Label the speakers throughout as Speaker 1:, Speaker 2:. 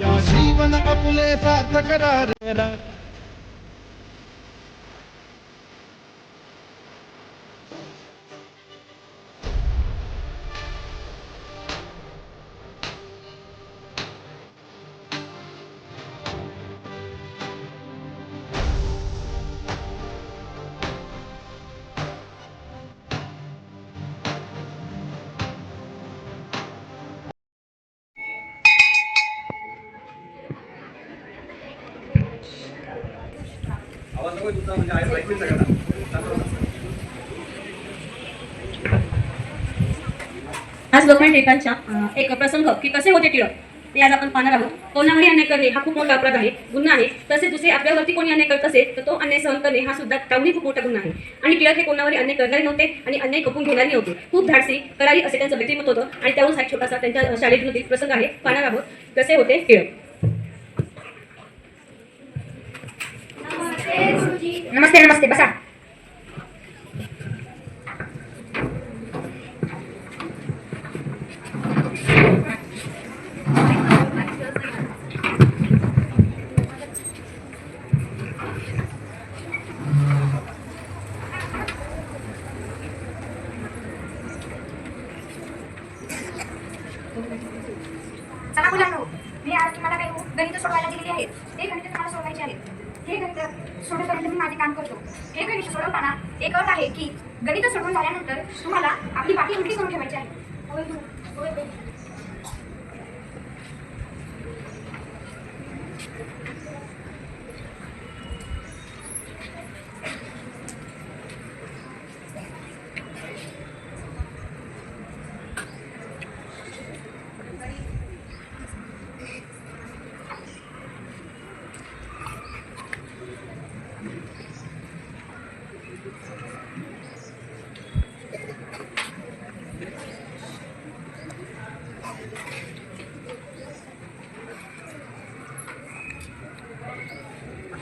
Speaker 1: या जीवन आपुले
Speaker 2: आवाज नको तुमचा म्हणजे आहे ऐकून सगळ्यांना
Speaker 3: आज लोकमान्य टिळकांच्या एक प्रसंग की कसे होते टिळक? ते आज आपण पाहणार आहोत. कोणावरही अन्याय करणे हा खूप मोठा अपराध आहे गुन्हा आहे. तसेच दुसरे आपल्यावरती कोणी अन्याय करत असेल तर तो अन्याय सहन करणे हा सुद्धा त्याहूनही खूप मोठा गुन्हा आहे. आणि टिळक हे कोणावरही अन्याय करणारे नव्हते आणि अन्याय कपून घेणारे नव्हते. खूप धाडसी करारी असे त्यांचं व्यक्तिमत्व होतं आणि त्यावरून हा छोटासा त्यांच्या शाळेमधील प्रसंग आहे. पाहणार आहोत कसे होते टिळक. नमस्ते नमस्ते बसा
Speaker 4: चला मुलांनो हो. मी आज तुम्हाला काही गणित सोडवायला दिलेली आहेत. ते गणित तुम्हाला सोडवायचे आहेत. हे गणित सोडवपर्यंत मी माझे काम करतो. हे गणित सोडवताना एक अट आहे की गणित सोडवून झाल्यानंतर तुम्हाला आपली बाकी उलटी करून ठेवायची आहे.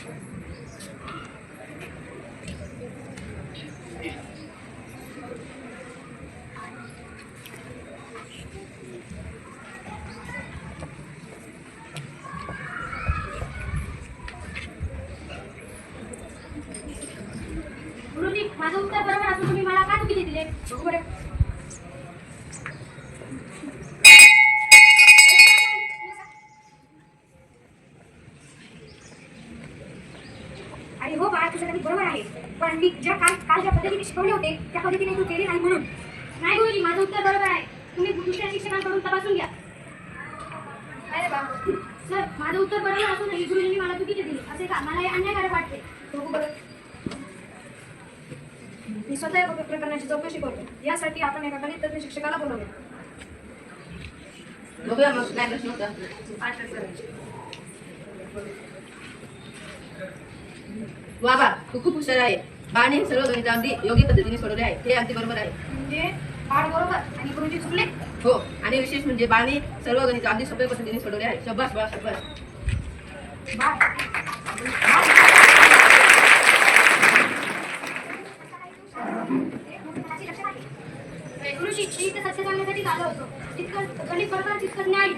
Speaker 4: होय, होय, होय. गुरुजी माझं उत्तर बरोबर असून तुम्ही मला का चुकीचे दिले बघू बरं अरे हो बाळा तुझं गणित बरोबर आहे. पण मी ज्या काल काल ज्या पद्धतीने शिकवले होते त्या पद्धतीने तू केली नाही म्हणून. नाही गुरुजी माझं उत्तर बरोबर आहे. तुम्ही दुसऱ्या शिक्षकांकडून तपासून घ्या. अरे बाबा सर माझं उत्तर बरोबर असूनही गुरुजींनी मला चुकीचे दिले. असे का? मला हे अन्यायकारक वाटते. बघू बरं. मी स्वतः या प्रकरणाची चौकशी करतो. यासाठी आपण एका गणित तज्ञ शिक्षकाला बोलवले
Speaker 3: बघूया मग. काय प्रश्न होता? वा वा तू खूप हुशार आहे. बाने हे सर्व गणित अगदी योग्य पद्धतीने सोडवले आहे. हे अगदी बरोबर आहे.
Speaker 4: म्हणजे आणि गुरुजी चुकले?
Speaker 3: हो आणि विशेष म्हणजे बाणी सर्व गणित अगदी सोप्या पद्धतीने सोडवले आहे. शब्बास बा शब्बास.
Speaker 4: गुरुजी सत्य सांगण्यासाठी आलो होतो तितकं गणित बरोबर तितकं न्याय